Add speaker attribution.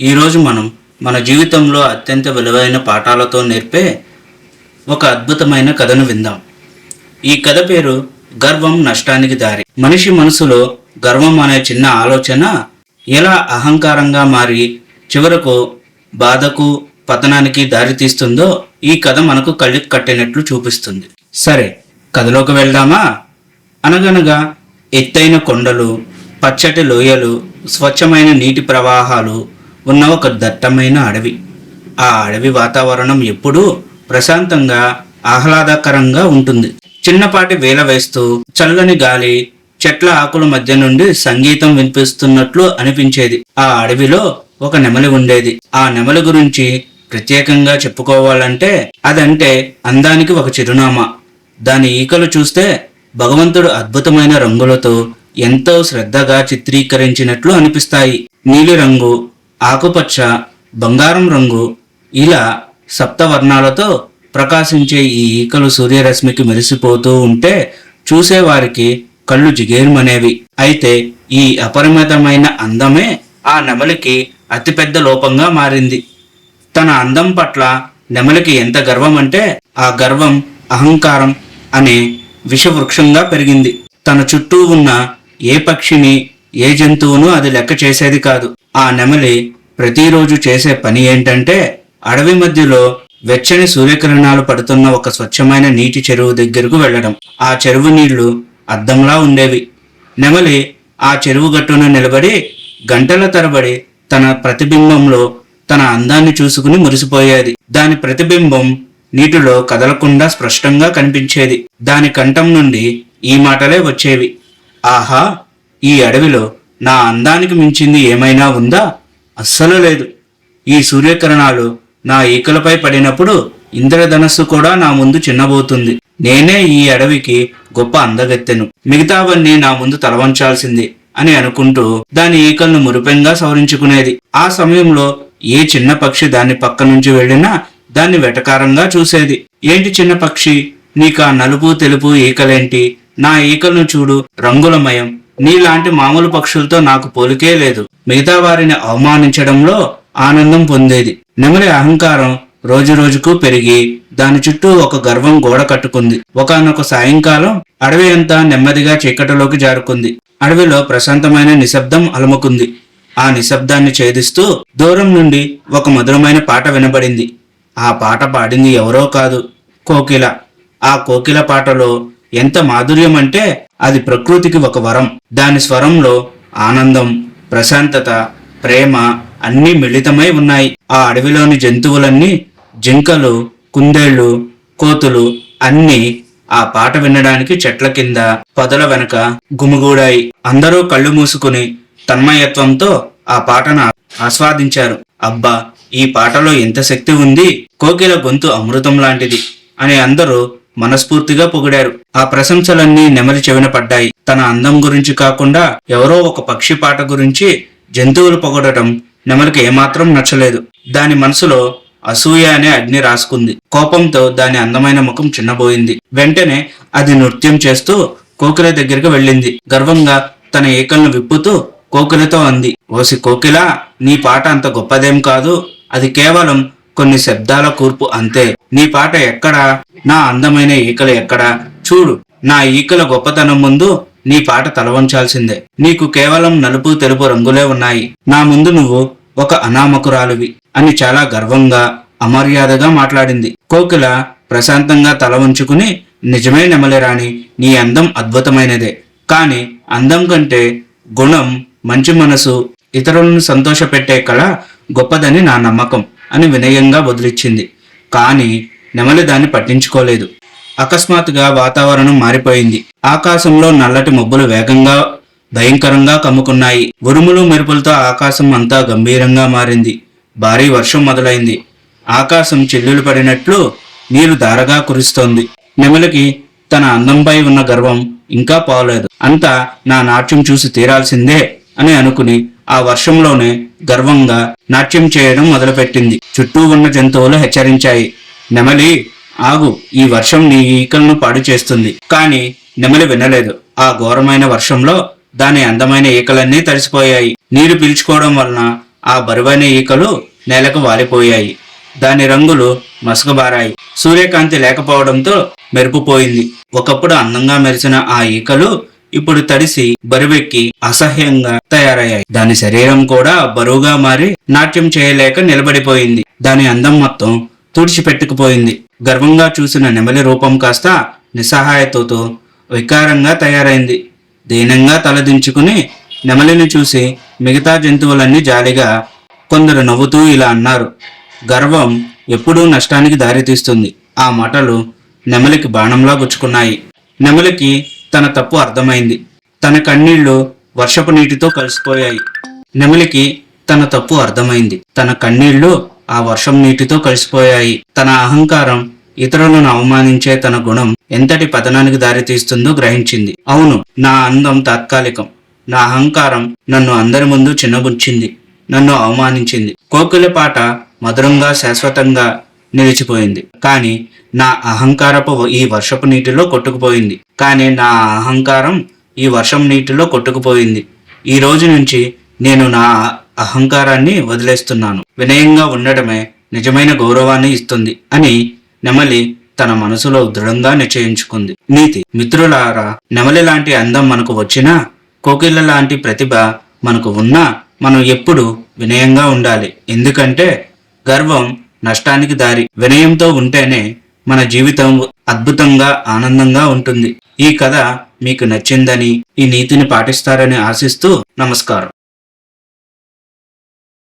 Speaker 1: ఈరోజు మనం మన జీవితంలో అత్యంత విలువైన పాఠాలతో నేర్పే ఒక అద్భుతమైన కథను విందాం. ఈ కథ పేరు గర్వం నష్టానికి దారి. మనిషి మనసులో గర్వం అనే చిన్న ఆలోచన ఎలా అహంకారంగా మారి చివరకు బాధకు పతనానికి దారితీస్తుందో ఈ కథ మనకు కళ్ళి కట్టినట్లు చూపిస్తుంది. సరే కథలోకి వెళ్దామా? అనగనగా ఎత్తైన కొండలు పచ్చటి లోయలు స్వచ్ఛమైన నీటి ప్రవాహాలు ఉన్న ఒక దట్టమైన అడవి. ఆ అడవి వాతావరణం ఎప్పుడూ ప్రశాంతంగా ఆహ్లాదకరంగా ఉంటుంది. చిన్నపాటి వేల వేస్తూ చల్లని గాలి చెట్ల ఆకుల మధ్య నుండి సంగీతం వినిపిస్తున్నట్లు అనిపించేది. ఆ అడవిలో ఒక నెమలి ఉండేది. ఆ నెమలి గురించి ప్రత్యేకంగా చెప్పుకోవాలంటే అదంటే అందానికి ఒక చిరునామా. దాని ఈకలు చూస్తే భగవంతుడు అద్భుతమైన రంగులతో ఎంతో శ్రద్ధగా చిత్రీకరించినట్లు అనిపిస్తాయి. నీలిరంగు ఆకుపచ్చ బంగారం రంగు ఇలా సప్తవర్ణాలతో ప్రకాశించే ఈ ఈకలు సూర్యరశ్మికి మెరిసిపోతూ ఉంటే చూసేవారికి కళ్ళు జిగేరుమనేవి. అయితే ఈ అపరిమితమైన అందమే ఆ నెమలికి అతిపెద్ద లోపంగా మారింది. తన అందం పట్ల నెమలికి ఎంత గర్వం అంటే ఆ గర్వం అహంకారం అనే విషవృక్షంగా పెరిగింది. తన చుట్టూ ఉన్న ఏ పక్షిని ఏ జంతువును అది లెక్క చేసేది కాదు. ఆ నెమలి ప్రతిరోజు చేసే పని ఏంటంటే అడవి మధ్యలో వెచ్చని సూర్యకిరణాలు పడుతున్న ఒక స్వచ్ఛమైన నీటి చెరువు దగ్గరకు వెళ్ళడం. ఆ చెరువు నీళ్ళు అద్దంలా ఉండేవి. నెమలి ఆ చెరువు గట్టున నిలబడి గంటల తరబడి తన ప్రతిబింబంలో తన అందాన్ని చూసుకుని మురిసిపోయేది. దాని ప్రతిబింబం నీటిలో కదలకుండా స్పష్టంగా కనిపించేది. దాని కంఠం నుండి ఈ మాటలే వచ్చేవి. ఆహా ఈ అడవిలో నా అందానికి మించింది ఏమైనా ఉందా? అస్సలు లేదు. ఈ సూర్యకిరణాలు నా ఈకలపై పడినప్పుడు ఇంద్రధనస్సు కూడా నా ముందు చిన్నబోతుంది. నేనే ఈ అడవికి గొప్ప అందగత్తెను. మిగతావన్నీ నా ముందు తలవంచాల్సింది అని అనుకుంటూ దాని ఈకలను మురిపెంగా సవరించుకునేది. ఆ సమయంలో ఏ చిన్న పక్షి దాని పక్క నుంచి వెళ్ళినా దాన్ని వెటకారంగా చూసేది. ఏంటి చిన్న పక్షి? నీకా నలుపు తెలుపు ఈకలేంటి? నా ఈకలను చూడు రంగులమయం. నీలాంటి మామూలు పక్షులతో నాకు పోలికే లేదు. మిగతా వారిని అవమానించడంలో ఆనందం పొందేది. నెమలి అహంకారం రోజు రోజుకు పెరిగి దాని చుట్టూ ఒక గర్వం గోడ కట్టుకుంది. ఒకనొక సాయంకాలం అడవి అంతా నెమ్మదిగా చీకటిలోకి జారుకుంది. అడవిలో ప్రశాంతమైన నిశ్శబ్దం అలముకుంది. ఆ నిశ్శబ్దాన్ని ఛేదిస్తూ దూరం నుండి ఒక మధురమైన పాట వినబడింది. ఆ పాట పాడింది ఎవరో కాదు కోకిల. ఆ కోకిల పాటలో ఎంత మాధుర్యం అంటే అది ప్రకృతికి ఒక వరం. దాని స్వరంలో ఆనందం ప్రశాంతత ప్రేమ అన్నీ మిళితమై ఉన్నాయి. ఆ అడవిలోని జంతువులన్నీ జింకలు కుందేళ్ళు కోతులు అన్నీ ఆ పాట వినడానికి చెట్ల కింద పొదల వెనక గుమిగూడాయి. అందరూ కళ్ళు మూసుకుని తన్మయత్వంతో ఆ పాటను ఆస్వాదించారు. అబ్బా ఈ పాటలో ఎంత శక్తి ఉంది? కోకిల గొంతు అమృతం లాంటిది అని అందరూ మనస్ఫూర్తిగా పొగిడారు. ఆ ప్రశంసలన్నీ నెమలి చెవిన పడ్డాయి. తన అందం గురించి కాకుండా ఎవరో ఒక పక్షి పాట గురించి జంతువులు పొగడటం నెమలికి ఏమాత్రం నచ్చలేదు. దాని మనసులో అసూయ అనే అగ్ని రాసుకుంది. కోపంతో దాని అందమైన ముఖం చిన్నబోయింది. వెంటనే అది నృత్యం చేస్తూ కోకిల దగ్గరికి వెళ్ళింది. గర్వంగా తన ఏకలను విప్పుతూ కోకిలతో అంది ఓసి కోకిల నీ పాట అంత గొప్పదేం కాదు. అది కేవలం కొన్ని శబ్దాల కూర్పు అంతే. నీ పాట ఎక్కడా? నా అందమైన ఈకలు ఎక్కడా? చూడు నా ఈకల గొప్పతనం ముందు నీ పాట తలవంచాల్సిందే. నీకు కేవలం నలుపు తెలుపు రంగులే ఉన్నాయి. నా ముందు నువ్వు ఒక అనామకురాలివి అని చాలా గర్వంగా అమర్యాదగా మాట్లాడింది. కోకిల ప్రశాంతంగా తల ఉంచుకుని నిజమే నెమలిరాణి నీ అందం అద్భుతమైనదే. కానీ అందం కంటే గుణం మంచి మనసు ఇతరులను సంతోషపెట్టే కళ గొప్పదని నా నమ్మకం. అని వినయంగా వదిలిచ్చింది. కానీ నెమలి దాన్ని పట్టించుకోలేదు. అకస్మాత్తుగా వాతావరణం మారిపోయింది. ఆకాశంలో నల్లటి మబ్బులు వేగంగా భయంకరంగా కమ్ముకున్నాయి. ఉరుములు మెరుపులతో ఆకాశం అంతా గంభీరంగా మారింది. భారీ వర్షం మొదలైంది. ఆకాశం చెల్లులు పడినట్లు నీరు ధారగా కురుస్తోంది. నెమలికి తన అందంపై ఉన్న గర్వం ఇంకా పోలేదు. అంతా నా నాట్యం చూసి తీరాల్సిందే అని అనుకుని ఆ వర్షంలోనే గర్వంగా నాట్యం చేయడం మొదలుపెట్టింది. చుట్టూ ఉన్న జంతువులు హెచ్చరించాయి. నెమలి ఆగు ఈ వర్షం నీ ఈకలను పాడు చేస్తుంది. కానీ నెమలి వినలేదు. ఆ ఘోరమైన వర్షంలో దాని అందమైన ఈకలన్నీ తడిసిపోయాయి. నీరు పీల్చుకోవడం వలన ఆ బరువైన ఈకలు నేలకు వాలిపోయాయి. దాని రంగులు మసకబారాయి. సూర్యకాంతి లేకపోవడంతో మెరుపుపోయింది. ఒకప్పుడు అందంగా మెరిసిన ఆ ఈకలు ఇప్పుడు తడిసి బరువెక్కి అసహ్యంగా తయారయ్యాయి. దాని శరీరం కూడా బరువుగా మారి నాట్యం చేయలేక నిలబడిపోయింది. దాని అందం మొత్తం తుడిచిపెట్టుకుపోయింది. గర్వంగా చూసిన నెమలి రూపం కాస్త నిస్సహాయతతో వికారంగా తయారైంది. దీనంగా తలదించుకుని నెమలిని చూసి మిగతా జంతువులన్నీ జాలిగా కొందరు నవ్వుతూ ఇలా అన్నారు గర్వం ఎప్పుడూ నష్టానికి దారితీస్తుంది. ఆ మాటలు నెమలికి బాణంలా గుచ్చుకున్నాయి. నెమలికి తన తప్పు అర్థమైంది. తన కన్నీళ్ళు వర్షపు నీటితో కలిసిపోయాయి. నెమలికి తన తప్పు అర్థమైంది. తన కన్నీళ్ళు ఆ వర్షం నీటితో కలిసిపోయాయి. తన అహంకారం ఇతరులను అవమానించే తన గుణం ఎంతటి పతనానికి దారితీస్తుందో గ్రహించింది. అవును నా అందం తాత్కాలికం. నా అహంకారం నన్ను అందరి ముందు చిన్నబుచ్చింది. నన్ను అవమానించింది. కోకిల పాట మధురంగా శాశ్వతంగా నిలిచిపోయింది. కానీ నా అహంకారపు ఈ వర్షపు నీటిలో కొట్టుకుపోయింది. కానీ నా అహంకారం ఈ వర్షం నీటిలో కొట్టుకుపోయింది. ఈ రోజు నుంచి నేను నా అహంకారాన్ని వదిలేస్తున్నాను. వినయంగా ఉండడమే నిజమైన గౌరవాన్ని ఇస్తుంది అని నెమలి తన మనసులో దృఢంగా నిశ్చయించుకుంది. నీతి మిత్రులారా నెమలి లాంటి అందం మనకు వచ్చినా కోకిళ్ళ లాంటి ప్రతిభ మనకు ఉన్నా మనం ఎప్పుడు వినయంగా ఉండాలి. ఎందుకంటే గర్వం నష్టానికి దారి. వినయంతో ఉంటేనే మన జీవితం అద్భుతంగా ఆనందంగా ఉంటుంది. ఈ కథ మీకు నచ్చిందని ఈ నీతిని పాటిస్తారని ఆశిస్తూ నమస్కారం.